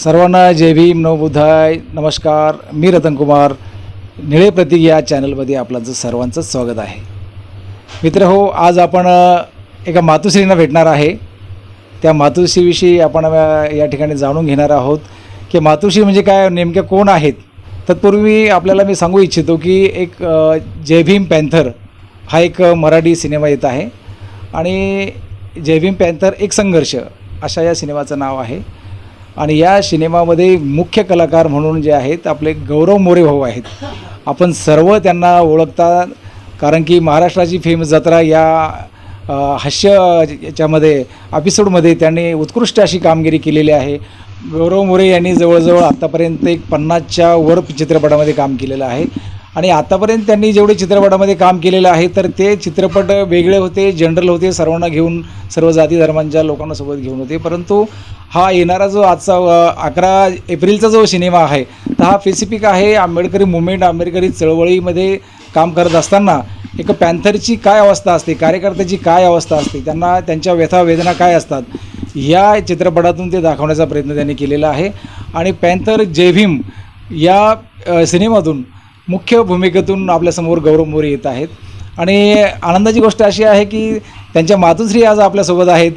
सर्वांना जय भीम नवबुद्धाय नमस्कार. मी रतन कुमार. निळे प्रतीक या चॅनलमध्ये आपलं सर्वांचं स्वागत आहे. मित्र हो आज आपण एका मातुश्रींना भेटणार आहे. त्या मातुश्रीविषयी आपण या ठिकाणी जाणून घेणार आहोत की मातोश्री म्हणजे काय नेमक्या कोण आहेत? तत्पूर्वी आपल्याला मी सांगू इच्छितो की एक जय भीम पॅन्थर हा एक मराठी सिनेमा येत आहे. आणि जय भीम पॅन्थर एक संघर्ष अशा या सिनेमाचं नाव आहे. आणि या सिनेमामध्ये मुख्य कलाकार म्हणून जे आहेत आपले गौरव मोरे भाऊ आहेत. आपण सर्व त्यांना ओळखता कारण की महाराष्ट्राची फेमस जत्रा या हास्य याच्यामध्ये एपिसोडमध्ये त्यांनी उत्कृष्ट अशी कामगिरी केलेली आहे. गौरव मोरे यांनी जवळजवळ आत्तापर्यंत एक पन्नासच्या वर चित्रपटामध्ये काम केलेलं आहे. आणि आतापर्यंत त्यांनी जेवढे चित्रपटामध्ये काम केलेलं आहे तर ते चित्रपट वेगळे होते जनरल होते सर्वांना घेऊन सर्व जाती धर्मांच्या लोकांना सोबत घेऊन होते. परंतु हा येणारा जो आजचा अकरा एप्रिलचा जो सिनेमा आहे तर हा स्पेसिफिक आहे आंबेडकरी मुवमेंट आंबेडकरी चळवळीमध्ये काम करत असताना एक पॅन्थरची काय अवस्था असते कार्यकर्त्याची काय अवस्था असते त्यांना त्यांच्या व्यथा वेदना काय असतात या चित्रपटातून ते दाखवण्याचा प्रयत्न त्यांनी केलेला आहे. आणि पॅन्थर जय भीम या सिनेमातून मुख्य भूमिकेतून आपल्यासमोर गौरव मोरे येत आहेत. आणि आनंदाची गोष्ट अशी आहे की त्यांच्या मातुश्री आज आपल्यासोबत आहेत.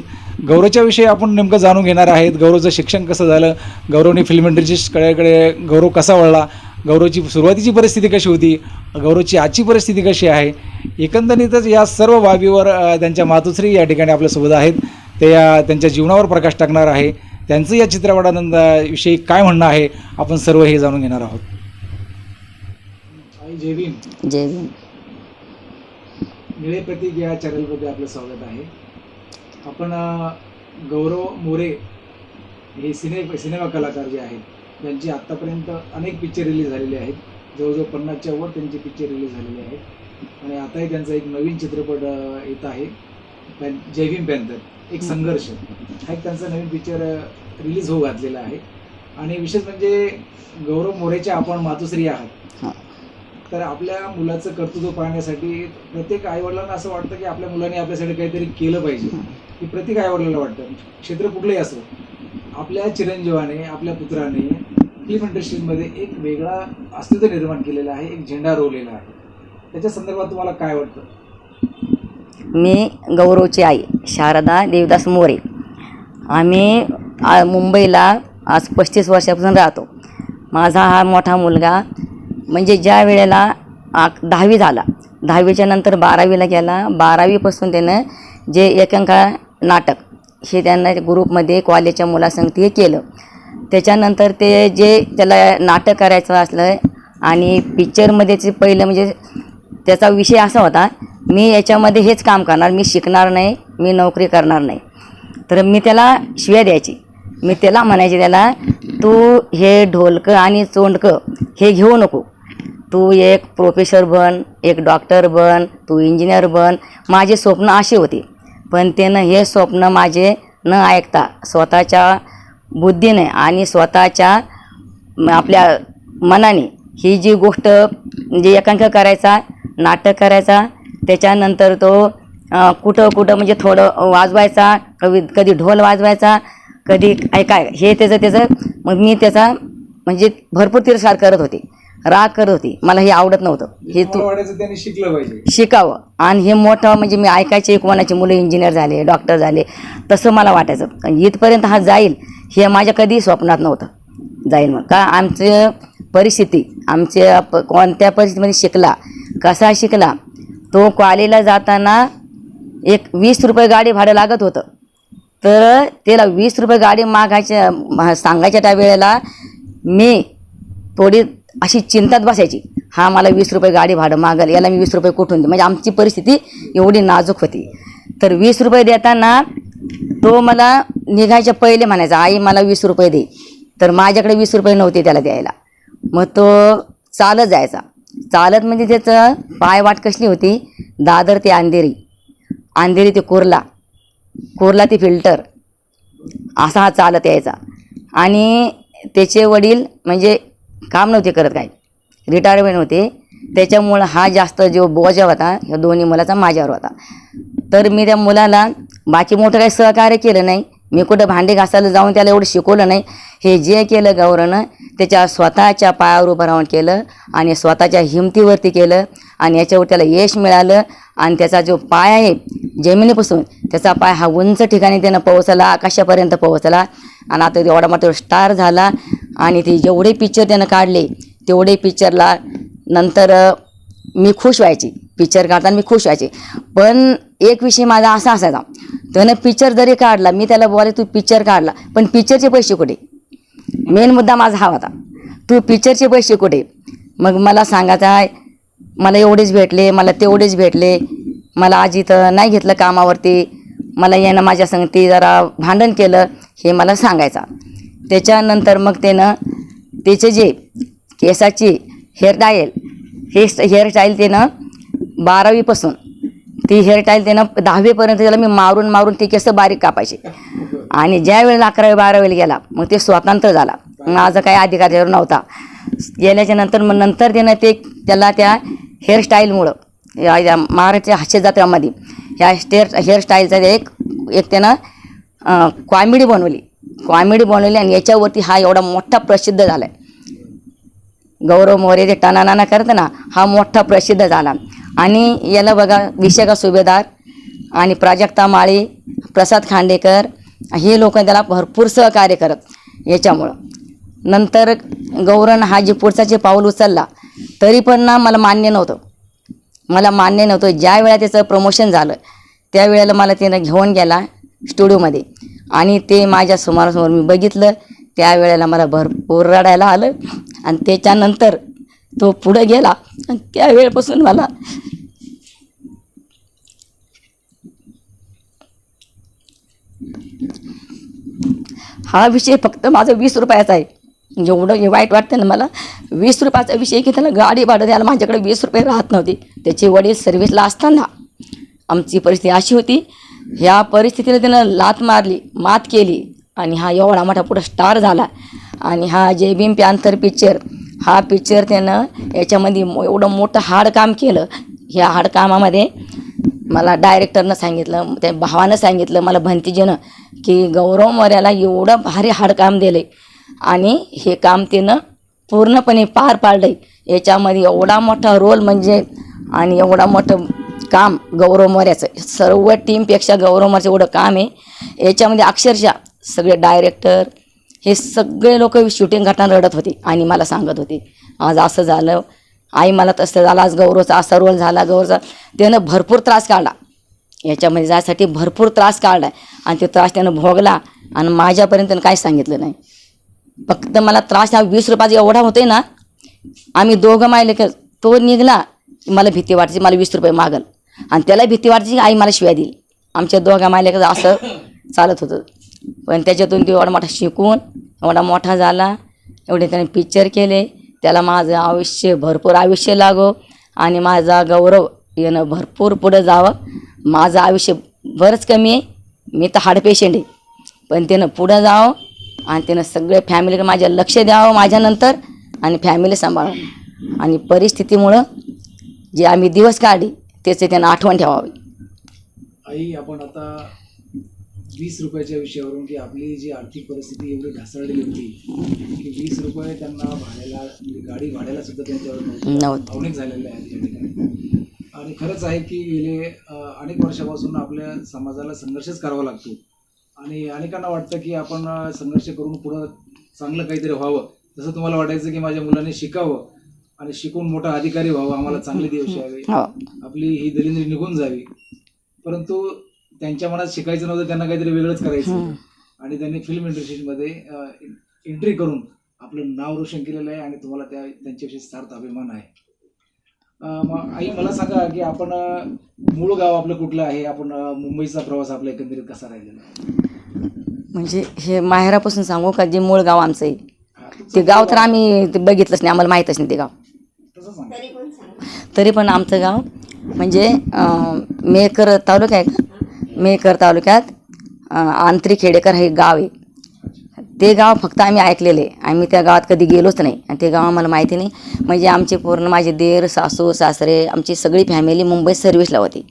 गौरवच्या विषयी आपण नेमकं जाणून घेणार आहेत. गौरवचं शिक्षण कसं झालं? गौरवने फिल्म इंडस्ट्री गौरव कसा वळला? गौरवची सुरुवातीची परिस्थिती कशी होती? गौरवची आजची परिस्थिती कशी आहे? एकंदरीतच या सर्व बाबीवर त्यांच्या मातुश्री या ठिकाणी आपल्यासोबत आहेत. ते या त्यांच्या जीवनावर प्रकाश टाकणार आहे. त्यांचं या चित्रपटानंदाविषयी काय म्हणणं आहे? आपण सर्व हे जाणून घेणार आहोत. जय भीम जय भीम निळे प्रतीक या चॅनलमध्ये आपलं स्वागत आहे. आपण गौरव मोरे हे सिने सिनेमा कलाकार जे आहेत यांची आत्तापर्यंत अनेक पिक्चर रिलीज झालेले आहेत. जवळजवळ पन्नासच्या वर त्यांचे पिक्चर रिलीज झालेले आहेत. आणि आताही त्यांचा एक नवीन चित्रपट येत आहे. पॅन जय भीम पॅन्थर एक संघर्ष. हा एक त्यांचा नवीन पिक्चर रिलीज होऊ घातलेला आहे. आणि विशेष म्हणजे गौरव मोरेच्या आपण मातोश्री आहात. तर आपल्या मुलाचं कर्तृत्व पाहण्यासाठी प्रत्येक आईवडिलांना असं वाटतं की आपल्या मुलाने आपल्यासाठी काहीतरी केलं पाहिजे. की प्रत्येक आईवडिलांना वाटतं. क्षेत्र कुठलंही असो आपल्या चिरंजीवाने आपल्या पुत्राने फिल्म इंडस्ट्रीमध्ये एक वेगळा अस्तित्व निर्माण केलेला आहे एक झेंडा रोवलेला आहे. त्याच्या संदर्भात तुम्हाला काय वाटतं? मी गौरवची आई शारदा देवदास मोरे. आम्ही आ, मुंबईला आज पस्तीस वर्षापासून राहतो. माझा हा मोठा मुलगा म्हणजे ज्या वेळेला आक दहावी झाला दहावीच्या नंतर बारावीला गेला बारावीपासून त्यानं जे एकांका नाटक हे त्यांना ग्रुपमध्ये कॉलेजच्या मुलासंगती हे केलं. त्याच्यानंतर ते जे त्याला नाटक करायचं असलं आणि पिक्चरमध्येच पहिलं म्हणजे त्याचा विषय असा होता मी याच्यामध्ये हेच काम करणार मी शिकणार नाही मी नोकरी करणार नाही. तर मी त्याला शिव्या द्यायची. मी त्याला म्हणायचे त्याला तू हे ढोलकं आणि चोंडकं हे घेऊ नको तू एक प्रोफेसर बन एक डॉक्टर बन तू इंजिनियर बन. माझे स्वप्न असे होते. पण त्यानं हे स्वप्न माझे न ऐकता स्वतःच्या बुद्धीने आणि स्वतःच्या आपल्या मनाने ही जी गोष्ट म्हणजे एकांक करायचा नाटक करायचा त्याच्यानंतर तो कुठं कुठं म्हणजे थोडं वाजवायचा कवी कधी ढोल वाजवायचा कधी काय काय हे त्याचं त्याचं मग मी त्याचा म्हणजे भरपूर तिरस्कार करत होते. राग करत होती. मला हे आवडत नव्हतं. हे तू त्यांनी शिकलं पाहिजे. शिकावं. आणि हे मोठं म्हणजे मी ऐकायचे कोणाचे मुलं इंजिनियर झाले डॉक्टर झाले. तसं मला वाटायचं. पण इथपर्यंत हा जाईल हे माझ्या कधी स्वप्नात नव्हतं. जाईल मग का आमचं परिस्थिती आमच्या प कोणत्या परिस्थितीमध्ये शिकला कसा शिकला तो कॉलेजला जाताना एक वीस रुपये गाडी भाडं लागत होतं. तर त्याला वीस रुपये गाडी मागायच्या सांगायच्या त्या वेळेला मी थोडी अशी चिंतात बसायची. हा मला वीस रुपये गाडी भाडं मागल याला मी वीस रुपये कुठून दे म्हणजे आमची परिस्थिती एवढी नाजूक होती. तर वीस रुपये देताना तो मला निघायच्या पहिले म्हणायचा आई मला वीस रुपये दे. तर माझ्याकडे वीस रुपये नव्हते त्याला द्यायला. मग तो चालत जायचा. चालत म्हणजे त्याचं पायवाट कसली होती? दादर ते अंधेरी. अंधेरी ते कुर्ला. कुर्ला ते फिल्टर. असा हा चालत यायचा. आणि त्याचे वडील म्हणजे काम नव्हते करत काय रिटायरमेंट होते. त्याच्यामुळं हा जास्त जो बोजा होता ह्या दोन्ही मुलाचा माझ्यावर होता. तर मी त्या मुलाला बाकी मोठं काही सहकार्य केलं नाही. मी कुठं भांडे घासायला जाऊन त्याला एवढं शिकवलं नाही. हे जे केलं गौरवनं त्याच्या स्वतःच्या पायावर उभं राहून केलं आणि स्वतःच्या हिमतीवरती केलं आणि याच्यावर त्याला यश मिळालं आणि त्याचा जो पाय आहे जमिनीपासून त्याचा पाय हा उंच ठिकाणी त्यानं पोहोचला आकाशापर्यंत पोहोचला आणि आता एवढा मात्र स्टार झाला. आणि ते जेवढे पिक्चर त्यानं काढले तेवढे पिक्चरला नंतर मी खुश व्हायची. पिक्चर काढताना मी खुश व्हायची. पण एक विषय माझा असा असायचा. त्यानं पिक्चर जरी काढला मी त्याला बोलाय तू पिक्चर काढला पण पिक्चरचे पैसे कुठे? मेन मुद्दा माझा हा होता. तू पिक्चरचे पैसे कुठे? मग मला सांगायचं आहे मला एवढेच भेटले मला तेवढेच भेटले. मला आज इथं नाही घेतलं कामावरती. मला यानं माझ्या संगती जरा भांडण केलं हे मला सांगायचं. त्याच्यानंतर मग त्यानं त्याचे जे केसाची हेअरस्टाईल हे हेअरस्टाईल त्यानं बारावीपासून ती हेअरस्टाईल त्यानं दहावीपर्यंत त्याला मी मारून मारून ती केस बारीक कापायचे. आणि ज्या वेळेला अकरावी बारावीला गेला मग ते स्वतंत्र झाला. माझा काही अधिकार त्यावर नव्हता. गेल्याच्यानंतर मग नंतर त्यानं ते त्याला त्या हेअरस्टाईलमुळं या या हास्य जत्रामध्ये ह्या स्टेअर हेअरस्टाईलचा एक एक त्यानं कॉमेडी बनवली. कॉमेडी बनवली आणि याच्यावरती हा एवढा मोठा प्रसिद्ध झाला आहे गौरव मोरे जे टनानाना करत ना हा मोठा प्रसिद्ध झाला. आणि याला बघा विशाखा सुभेदार आणि प्राजक्ता माळी प्रसाद खांडेकर हे लोक त्याला भरपूर सहकार्य करत याच्यामुळं. नंतर गौरण हा जे पुढचा जे पाऊल उचलला तरी पण ना मला मान्य नव्हतं. मला मान्य नव्हतं. ज्या वेळा त्याचं प्रमोशन झालं त्यावेळेला मला त्यानं घेऊन गेला. स्टुडिओमध्ये. आणि ते माझ्या समोरासमोर मी बघितलं. त्यावेळेला मला भरपूर रडायला आलं. आणि त्याच्यानंतर तो पुढं गेला. आणि त्यावेळेपासून मला हा विषय फक्त माझा वीस रुपयाचा आहे. जेवढं हे वाईट वाटतं ना मला वीस रुपयाचा विषय की त्याला गाडी भाडं द्यायला माझ्याकडे वीस रुपये राहत नव्हते. त्याचे वडील सर्व्हिसला असताना आमची परिस्थिती अशी होती. ह्या परिस्थितीने त्यानं लात मारली मात केली आणि हा एवढा मोठा पुढं स्टार झाला. आणि हा जे भीम पॅन्थर पिक्चर हा पिक्चर त्यानं याच्यामध्ये एवढं मोठं हाडकाम केलं. ह्या हाडकामामध्ये मला डायरेक्टरनं सांगितलं त्या भावानं सांगितलं मला भंतीजीनं की गौरव मर्याला एवढं भारी हाडकाम दिलं आणि हे काम त्यानं पूर्णपणे पार पाडलं याच्यामध्ये एवढा मोठा रोल म्हणजे आणि एवढा मोठं काम गौरव मोऱ्याचं. सर्व टीमपेक्षा गौरव मोऱ्याचं एवढं काम आहे. याच्यामध्ये अक्षरशः सगळे डायरेक्टर हे सगळे लोक शूटिंग करताना रडत होते आणि मला सांगत होते आज असं झालं आई मला तसं झालं आज गौरवचा असा रोल झाला गौरवचा त्यानं भरपूर त्रास काढला. याच्यामध्ये जायसाठी भरपूर त्रास काढला आणि तो त्रास त्यानं भोगला आणि माझ्यापर्यंत त्यानं काहीच सांगितलं नाही. फक्त मला त्रास हा वीस रुपयाचा एवढा होते ना आम्ही दोघं मायले तो निघला मला भीती वाटायची मला वीस रुपये मागल आणि त्याला भीती वाटायची आई मला शिवाय देईल. आमच्या दोघा मायले असं चालत होतं. पण त्याच्यातून तो एवढा मोठा शिकून एवढा मोठा झाला. एवढे त्याने पिक्चर केले. त्याला माझं आयुष्य भरपूर आयुष्य लागो. आणि माझा गौरव येणं भरपूर पुढं जावं. माझं आयुष्य बरंच कमी आहे. मी तर हार्ड पेशंट आहे. पण त्यानं पुढं जावं. आणि त्यानं सगळे फॅमिलीकडे माझ्या लक्ष द्यावं माझ्यानंतर. आणि फॅमिली सांभाळावं. आणि परिस्थितीमुळं जे आम्ही दिवस काढले त्याचे त्यांना आठवण ठेवावी. आई आपण आता वीस रुपयाच्या विषयावरून की आपली जी आर्थिक परिस्थिती एवढी ढासळलेली होती की वीस रुपये त्यांना भाड्याला म्हणजे गाडी भाड्याला सुद्धा त्यांच्यावर नव्हतं. नव्हतं. भावनिक झालेले आहेत या ठिकाणी. आणि खरंच आहे की गेले अं, अनेक वर्षापासून आपल्या समाजाला संघर्षच करावा लागतो. आणि अनेकांना वाटतं की आपण अं, संघर्ष करून पुढं चांगलं काहीतरी व्हावं. जसं तुम्हाला वाटायचं की माझ्या मुलाने शिकावं आणि शिकून मोठा अधिकारी व्हावं आम्हाला चांगले दिवस यावे. हो. आपली ही दलिंद्री निघून जावी. परंतु त्यांच्या मनात शिकायचं नव्हतं त्यांना काहीतरी वेगळंच करायचं. आणि त्यांनी फिल्म इंडस्ट्रीमध्ये एंट्री करून आपलं नाव रोशन केलेलं आहे आणि तुम्हाला त्या त्यांच्याविषयी सार्थ अभिमान आहे. आई मला सांगा की आपण मूळ गाव आपलं कुठलं आहे? आपण मुंबईचा प्रवास आपला एकंदरीत कसा राहिलेला? म्हणजे हे माहेरापासून सांगू का जे मूळ गाव आमचं आहे? ते गाव तर आम्ही बघितलंच नाही आम्हाला माहीतच नाही ते गाव. तरी पण आमचं गाव म्हणजे मेहकर मेकर तालुका आहे का? मेकर तालुक्यात आंतरी खेडेकर हे गाव आहे. ते गाव फक्त आम्ही ऐकलेले आहे. आम्ही त्या गावात कधी गेलोच नाही. आणि ते गाव आम्हाला माहिती नाही. म्हणजे आमचे पूर्ण माझे देर सासू सासरे आमची सगळी फॅमिली मुंबईत सर्व्हिसला होती.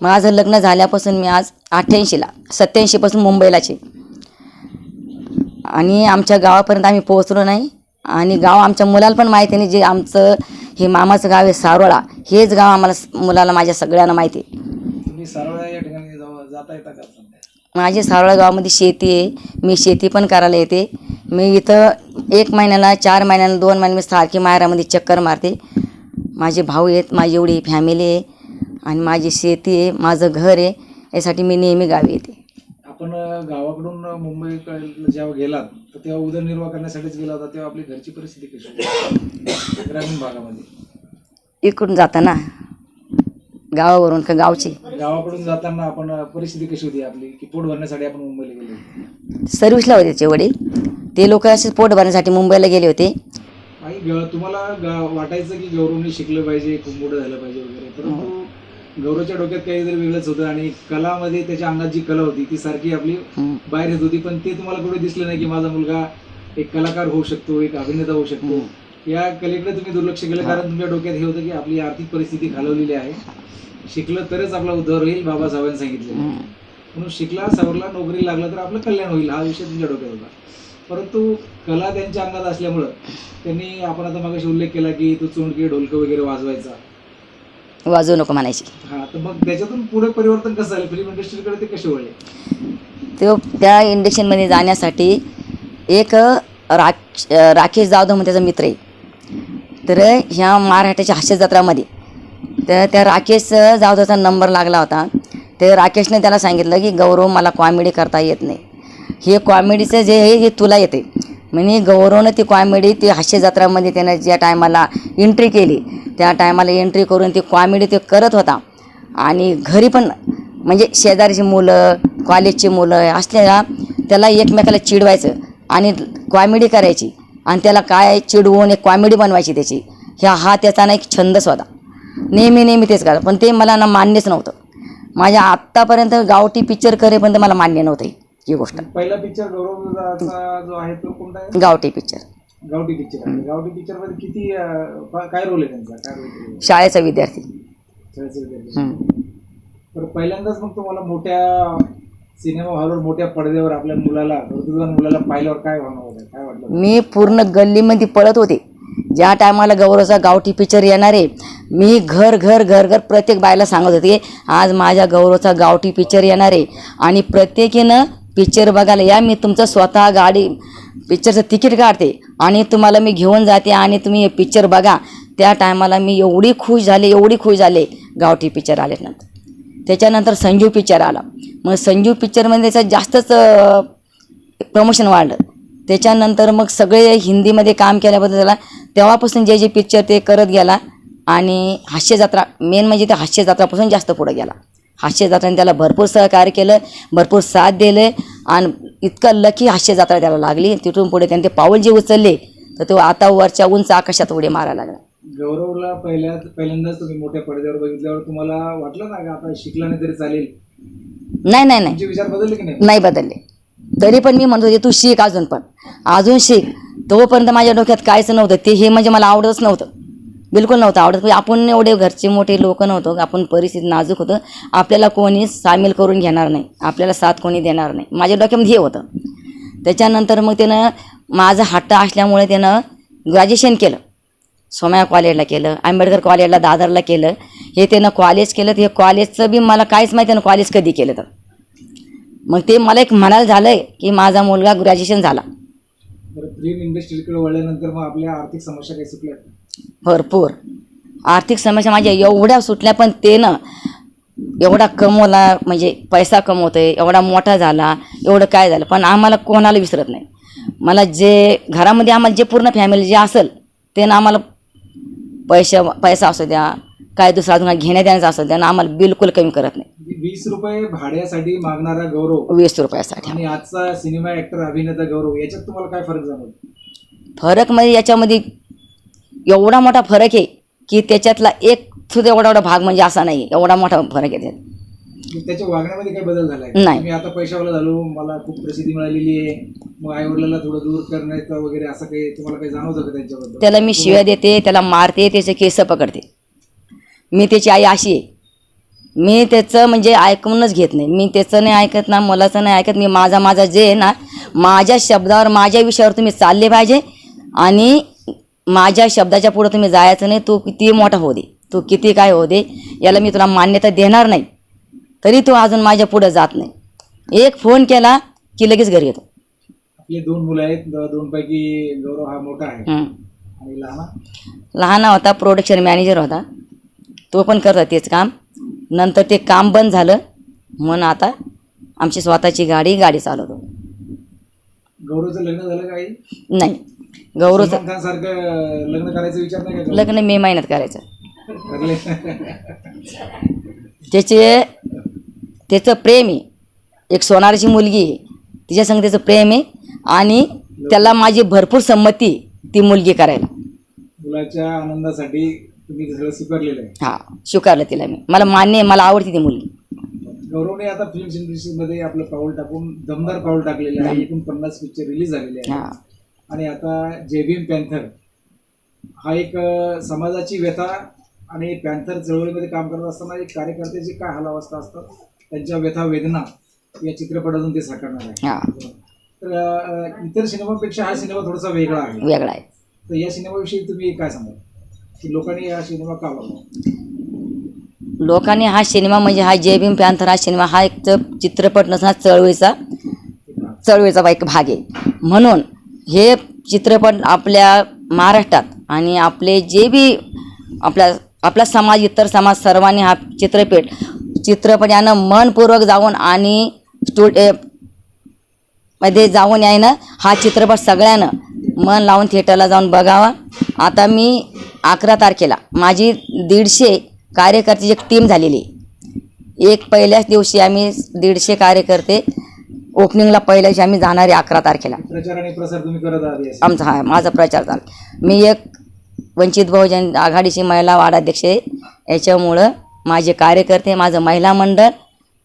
माझं लग्न झाल्यापासून मी आज अठ्ठ्याऐंशीला सत्याऐंशीपासून मुंबईलाचे आणि आमच्या गावापर्यंत आम्ही पोहोचलो नाही. आणि गाव आमच्या मुलाला पण माहिती नाही जे आमचं हे मामाचं गाव आहे सारोळा. हेच गाव आम्हाला मुलाला माझ्या सगळ्यांना माहिती आहे. तुम्ही सरळ या ठिकाणी जाऊ- जाता येता का सध्या? माझी सारोळा गावामध्ये शेती आहे. मी शेती पण करायला येते. मी इथं एक महिन्याला चार महिन्याला दोन महिने मी सारखी माहेरामध्ये चक्कर मारते. माझे भाऊ आहेत माझी एवढी फॅमिली आहे. आणि माझी शेती आहे माझं घर आहे. यासाठी मी नेहमी गावी येते. आपण गावाकडून मुंबईकडे जेव्हा गेलात तर तेव्हा उदरनिर्वाह करण्यासाठीच गेला होता तेव्हा आपली घरची परिस्थिती कशी होती? ग्रामीण भागामध्ये. इकडून जाताना? गावावरून का गावची? गावाकडून जाताना आपण परिस्थिती कशी होती आपली? की पोट भरण्यासाठी आपण मुंबईला गेलो होतो? सर्व्हिसला होते त्याचे वडील. ते लोक असेच पोट भरण्यासाठी मुंबईला गेले होते. तुम्हाला वाटायचं की गौरवने शिकलं पाहिजे खूप मोठं झालं पाहिजे वगैरे गौरवच्या डोक्यात काहीतरी वेगळंच होतं आणि कलामध्ये त्याच्या अंगात जी कला होती ती सारखी आपली. बाहेर येत होती. पण ते तुम्हाला कुठे दिसलं नाही की माझा मुलगा एक कलाकार होऊ शकतो एक अभिनेता होऊ शकतो? या कलेकडे तुम्ही दुर्लक्ष केलं कारण तुमच्या डोक्यात हे होतं की आपली आर्थिक परिस्थिती खालवलेली आहे. शिकलं तरच आपला उद्धार होईल बाबासाहेबांनी सांगितलं हम्म. म्हणून शिकला सवरला नोकरी लागला तर आपलं कल्याण होईल हा विषय तुमच्या डोक्यात होता. परंतु कला त्यांच्या अंगात असल्यामुळं त्यांनी आपण आता मागाशी उल्लेख केला की तो चोंडकी ढोलकं वगैरे वाजवायचा. वाजवू नको म्हणायची. हा तर मग त्याच्यातून पुढे परिवर्तन कसं झालं? फिल्म इंडस्ट्रीकडे ते कसे वळले? तो त्या इंडक्शनमध्ये जाण्यासाठी एक राक राकेश जाधव म्हणून त्याचा मित्र आहे. तर ह्या मराठ्याच्या हास्य जत्रामध्ये तर त्या राकेश जाधवचा नंबर लागला होता. तर राकेशने त्याला सांगितलं की गौरव मला कॉमेडी करता येत नाही. हे कॉमेडीचं जे हे तुला येते. म्हणजे गौरवनं ती कॉमेडी ती हास्य जत्रामध्ये त्यानं ज्या टायमाला एंट्री केली त्या टायमाला एंट्री करून ती कॉमेडी ते करत होता. आणि घरी पण म्हणजे शेजारची मुलं कॉलेजची मुलं असलेला त्याला एकमेकाला चिडवायचं आणि कॉमेडी करायची. आणि त्याला काय चिडवून एक कॉमेडी बनवायची त्याची. ह्या हा त्याचा ना एक छंदच होता. नेहमी नेहमी तेच करा पण ते मला ना मान्यच नव्हतं. माझ्या आत्तापर्यंत गावठी पिक्चर करेपर्यंत मला मान्य नव्हतं. ही गोष्ट. पहिला पिक्चर जो आहे तो कोणता आहे? गावठी पिक्चर गावठी पिक्चर गावठी पिक्चरमध्ये किती काय रोल आहे त्यांचा? काय रोल आहे शाळेचा विद्यार्थी. तर पहिल्यांदाच मग तुम्हाला मोठ्या सिनेमा हॉलवर मोठ्या पडद्यावर आपल्या मुलाला मुलाला पाहिल्यावर काय काय वाटलं? मी पूर्ण गल्लीमध्ये पळत होते. ज्या टायमाला गौरवचा गावठी पिक्चर येणार आहे मी घर घर घर घर प्रत्येक बायला सांगत होते आज माझ्या गौरवचा गावठी पिक्चर येणार आहे. आणि प्रत्येकीनं पिक्चर बघायला. या मी तुमचं स्वतः गाडी पिक्चरचं तिकीट काढते आणि तुम्हाला मी घेऊन जाते आणि तुम्ही हे पिक्चर बघा. त्या टायमाला मी एवढी खुश झाले एवढी खुश झाले. गावठी पिक्चर आल्यानंतर त्याच्यानंतर संजीव पिक्चर आला. मग संजीव पिक्चरमध्ये त्याचं जास्तच प्रमोशन वाढलं. त्याच्यानंतर मग सगळे हिंदीमध्ये काम केल्याबद्दल त्याला तेव्हापासून जे जे पिक्चर ते करत गेला आणि हास्यजत्रा मेन म्हणजे ते हास्यजत्रापासून जास्त पुढं गेला. हास्यजत्राने त्याला भरपूर सहकार्य केलं भरपूर साथ दिले आणि इतकं लकी हास्यजत्रा त्याला लागली. तिथून पुढे त्याने ते पाऊल जे उचलले तर तो आता वरच्या उंच आकाशात उडी मारायला लागला. गौरवला पहिल्या पहिल्यांदाच तुम्ही मोठ्या पडद्यावर बघितल्यावर तुम्हाला वाटलं ना का आता शिकला नाही तरी चालेल? नाही नाही नाही. तुमचे विचार बदलले की नाही? नाही बदलले. तरी पण मी म्हणत होते तू शिक अजून पण. अजून शिक. तोपर्यंत माझ्या डोक्यात काहीच नव्हतं. ते हे म्हणजे मला आवडतच नव्हतं. बिलकुल नव्हतं आवडत. म्हणजे आपण एवढे घरचे मोठे लोक नव्हतो. आपण परिस्थिती नाजूक होतं. आपल्याला कोणी सामील करून घेणार नाही. आपल्याला साथ कोणी देणार नाही. माझ्या डोक्यामध्ये हे होतं. त्याच्यानंतर मग त्यानं माझा हट्ट असल्यामुळे त्यानं ग्रॅज्युएशन केलं. सोमया कॉलेजला केलं आंबेडकर कॉलेजला दादरला केलं. हे त्यानं कॉलेज केलं. तर हे कॉलेजचं बी मला काहीच माहिती त्यानं कॉलेज कधी केलं तर. मग ते मला एक म्हणायला झालं आहे की माझा मुलगा ग्रॅज्युएशन झाला. फिल्म इंडस्ट्रीकडे वळल्यानंतर मग आपल्या आर्थिक समस्या काही सुटल्या भरपूर. आर्थिक समस्या माझ्या एवढ्या सुटल्या पण ते ना एवढा कमवला म्हणजे पैसा कमवतोय एवढा मोठा झाला एवढं काय झालं? पण आम्हाला कोणाला विसरत नाही. मला जे घरामध्ये आम्हाला जे पूर्ण फॅमिली जे असेल ते ना आम्हाला पैसा पैसा असू द्या काय दुसरा अजून घेण्या देण्याचं असू द्या ना आम्हाला बिलकुल कमी करत नाही. म्हणजे वीस रुपये भाड्यासाठी मागणारा गौरव वीस रुपयासाठी. आणि आजचा सिनेमा ऍक्टर अभिनेता गौरव याच्यात तुम्हाला काय फरक जाणवतो? फरक म्हणजे याच्यामध्ये एवढा मोठा फरक आहे की त्याच्यातला एक सुद्धा एवढा एवढा भाग म्हणजे असा नाही एवढा मोठा फरक आहे त्यात. त्याच्या वागण्यामध्ये काही बदल झालाय नाही. मी आता पैशावाला झालो मला खूप प्रसिद्धी मिळालेली आहे. मग आई वडिलांना थोडं दूर करण्याचं वगैरे असं काही तुम्हाला काही जाणवतं का त्यांच्याबद्दल? त्याला मी शिव्या देते त्याला मारते त्याचे केस पकडते. मी त्याची आई अशी आहे. मी त्याचं म्हणजे ऐकूनच घेत नाही. मी त्याचं नाही ऐकत ना मुलाचं नाही ऐकत. मी माझा माझा जे आहे ना माझ्या शब्दावर माझ्या विषयावर तुम्ही चालले पाहिजे. आणि माझ्या शब्दाच्या पुढं तुम्ही जायचं नाही तू किती मोठा होऊ दे. तू किती काय होऊ दे याला मी तुला मान्यता देणार नाही. तरी तू अजून माझ्या पुढं जात नाही. एक फोन केला की लगेच घरी येतो. आपले दोन मुलं आहेत दोन पैकी गौरव हा मोठा आहे. हं. आणि लहान? लहान होता प्रोडक्शन मॅनेजर होता. तो पण करत होता तेच काम. नंतर ते काम बंद झालं. म्हणून आता आमची स्वतःची गाडी गाडी चालवतो. गौरवचं लग्न झालं काही नाही. सलमान सारखं लग्न करायचा विचार नाही का लग्न मे महिन्यात करायचं. त्याचे त्याचं प्रेम आहे. एक सोनाराची मुलगी आहे. तिच्या संग त्याचं प्रेम आहे. आणि त्याला माझी भरपूर संमती आहे ती मुलगी करायला. मुलाच्या आनंदासाठी तुम्ही ते सगळं स्वीकारलेलं आहे. हां स्वीकारलं तिला मी. मला मान्य आहे मला आवडते ती मुलगी. गौरवने आता फिल्म इंडस्ट्रीमध्ये आपलं पाऊल टाकून दमदार पाऊल टाकलेलं आहे. एकूण पन्नास पिक्चर रिलीज झालेले आहे हां. आणि आता जेबीएम पॅन्थर हा एक समाजाची व्यथा आणि पॅन्थर चळवळीमध्ये काम करत असताना एक कार्यकर्त्याची काय हालावस्था असतात? त्यांच्या व्यथा वेदना या चित्रपटातून ते साकारणार आहे तर इतर सिनेमापेक्षा हा सिनेमा थोडासा वेगळा आहे. वेगळा आहे. तर या सिनेमाविषयी तुम्ही काय सांगाल? की लोकांनी हा सिनेमा का बघावा लोकांनी हा सिनेमा म्हणजे हा जय भीम पॅन्थर हा सिनेमा हा एक तर चित्रपट नसणार चळवळीचा चळवळीचा एक भाग आहे. म्हणून हे चित्रपट आपल्या महाराष्ट्रात आणि आपले जे बी आपल्या आपला समाज इतर समाज सर्वांनी हा चित्रपट चित्रपट यानं मनपूर्वक जाऊन आणि स्टुडमध्ये जाऊन यायनं हा चित्रपट सगळ्यानं मन लावून थिएटरला जाऊन बघावा आता मी अकरा तारखेला माझी दीडशे कार्यकर्त्याची एक टीम झालेली आहे. एक पहिल्याच दिवशी आम्ही दीडशे कार्यकर्ते ओपनिंगला पहिल्या दिवशी आम्ही जाणार अकरा तारखेला. प्रचार आणि प्रसार तुम्ही करत आहात या आमचा हा माझा प्रचार झाला मी एक वंचित बहुजन आघाडीची महिला वार्डाध्यक्ष आहे. याच्यामुळं माझे कार्यकर्ते माझं महिला मंडळ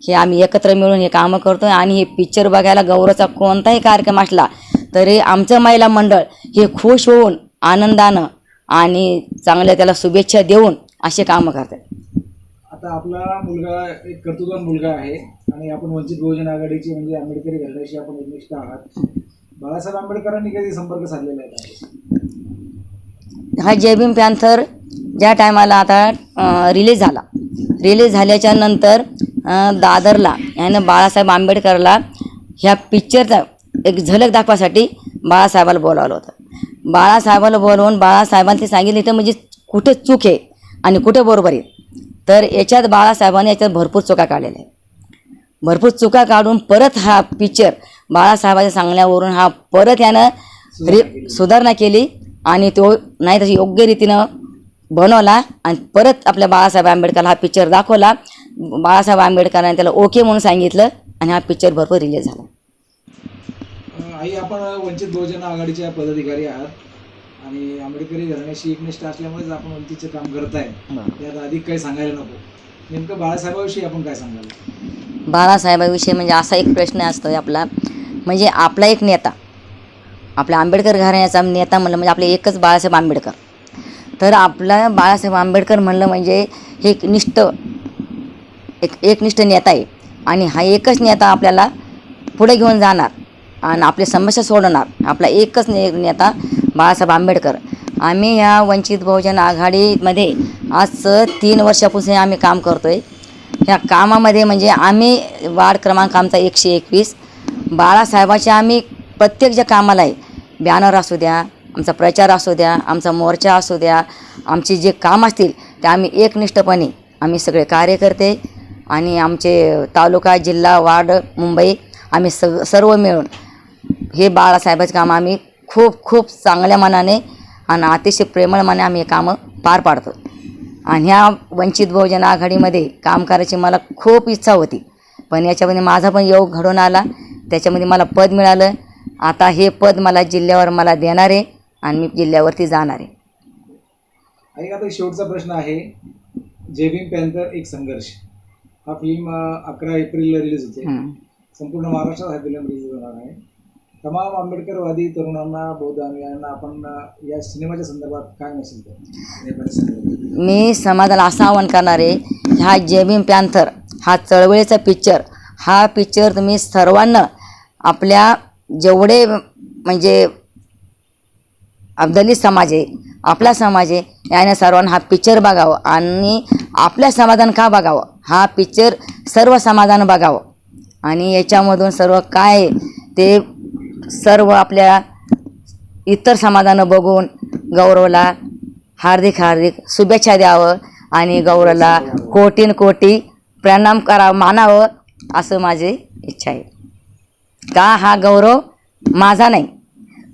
हे आम्ही एकत्र मिळून हे कामं करतो आणि हे पिक्चर बघायला गौरवचा कोणताही कार्यक्रम असला तरी आमचं महिला मंडळ हे खुश होऊन आनंदानं आणि चांगल्या त्याला शुभेच्छा देऊन असे कामं करतात. आता आपला मुलगा एक कर्तृत्वान मुलगा आहे आणि आपण वंचित बहुजन आघाडीची म्हणजे आंबेडकरी घराण्याशी आपण एकनिष्ठ आहात. बाळासाहेब आंबेडकरांनी कधी संपर्क साधलेला आहे हा जय भीम पॅन्थर ज्या टायमाला आता रिलीज झाला. रिलीज झाल्याच्यानंतर दादरला यानं बाळासाहेब आंबेडकरला ह्या पिक्चरचा एक झलक दाखवासाठी बाळासाहेबाला बोलावलं होतं. बाळासाहेबाला बोलवून बाळासाहेबांनी ते सांगितलं तर म्हणजे कुठे चूक आहे आणि कुठे बरोबर आहे? तर याच्यात बाळासाहेबांनी याच्यात भरपूर चुका काढलेल्या आहेत. भरपूर चुका काढून परत हा पिक्चर बाळासाहेबाच्या सांगण्यावरून हा परत यानं रि सुधारणा केली आणि तो नाही तशी योग्य रीतीनं बनवला आणि परत आपल्या बाळासाहेब आंबेडकरला हा पिक्चर दाखवला. बाळासाहेब आंबेडकरांनी त्याला ओके म्हणून सांगितलं आणि हा पिक्चर भरपूर रिलीज झाला. आई आपण वंचित बहुजन आघाडीच्या पदाधिकारी आहात. आणि आंबेडकरी घराण्याशी एकनिष्ठ असल्यामुळेच आपण वंचितचं काम करत आहे त्यात अधिक काही सांगायला नको. नेमकं बाळासाहेबाविषयी आपण काय सांगाल? बाळासाहेबाविषयी म्हणजे असा एक प्रश्न असतो आपला. म्हणजे आपला एक नेता. आपल्या आंबेडकर घराण्याचा नेता म्हणलं म्हणजे आपले एकच बाळासाहेब आंबेडकर. तर आपला बाळासाहेब आंबेडकर म्हणलं म्हणजे हे एक निष्ठ एक एकनिष्ठ नेता आहे. आणि हा एकच नेता आपल्याला पुढे घेऊन जाणार. आणि आपली समस्या सोडवणार. आपला एकच ने नेता बाळासाहेब आंबेडकर. आम्ही ह्या वंचित बहुजन आघाडीमध्ये आज तीन वर्षापासून आम्ही काम करतो आहे ह्या कामामध्ये म्हणजे आम्ही वार्ड क्रमांक आमचा एकशे एकवीस. बाळासाहेबाच्या आम्ही प्रत्येक ज्या कामाला आहे बॅनर असू द्या आमचा प्रचार असू द्या आमचा मोर्चा असू द्या आमचे जे काम असतील ते आम्ही एकनिष्ठपणे आम्ही सगळे कार्यकर्ते आणि आमचे तालुका जिल्हा वार्ड मुंबई आम्ही सग सर्व मिळून हे बाळासाहेबाचे काम आम्ही खूप खूप चांगल्या मनाने आणि अतिशय प्रेमळ मनाने आम्ही हे कामं पार पाडतो. आणि ह्या वंचित बहुजन आघाडीमध्ये काम करायची मला खूप इच्छा होती. पण याच्यामध्ये माझा पण योग घडून आला. त्याच्यामध्ये मला पद मिळालं. आता हे पद मला जिल्ह्यावर मला देणार आहे आणि मी जिल्ह्यावरती जाणार आहे. आणि आता शेवटचा प्रश्न आहे. जय भीम पॅन्थर एक संघर्ष. हा फिल्म अकरा एप्रिलला रिलीज होते. संपूर्ण महाराष्ट्रात हा फिल्म रिलीज होणार आहे. तमाम आंबेडकरवादी तरुणांना बौद्ध अनुयायांना आपण या सिनेमाच्या संदर्भात काय मेसेज द्या मी समाजाला असं आवाहन करणार आहे हा जेबीम पॅन्थर हा चळवळीचा पिक्चर हा पिक्चर तुम्ही सर्वांना आपल्या जेवढे म्हणजे अब्दली समाज आहे आपला समाज आहे याने सर्वांना हा पिक्चर बघावं आणि आपल्या समाधान का बघावं? हा पिक्चर सर्व समाधान बघावं. आणि याच्यामधून सर्व काय आहे ते सर्व आपल्या इतर समाजानं बघून गौरवला हार्दिक हार्दिक शुभेच्छा द्यावं आणि गौरवला कोटीन कोटी प्रणाम करावं मानावं असं माझी इच्छा आहे. का हा गौरव माझा नाही.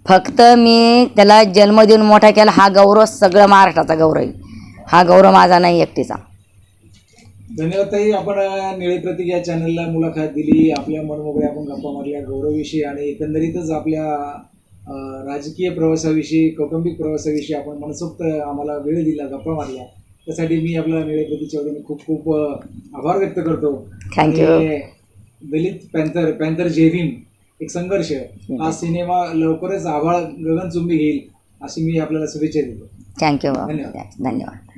फक्त मी त्याला जन्म देऊन मोठा केला हा गौरव सगळं महाराष्ट्राचा गौरव आहे. हा गौरव माझा नाही एकटीचा. धन्यवाद ताई आपण निळे प्रतीक या चॅनलला मुलाखत दिली. आपल्या मनमोकळे आपण गप्पा मारल्या. गौरवविषयी आणि एकंदरीतच आपल्या राजकीय प्रवासाविषयी कौटुंबिक प्रवासाविषयी आपण मनसोक्त आम्हाला वेळ दिला गप्पा मारल्या. त्यासाठी मी आपल्या निळे प्रतीकच्या वतीने खूप खूप आभार व्यक्त करतो. दलित पॅन्थर पॅन्थर भीम एक संघर्ष. हा सिनेमा लवकरच आभाळ गगनचुंबी घेईल अशी मी आपल्याला शुभेच्छा देतो. थँक्यू धन्यवाद. धन्यवाद.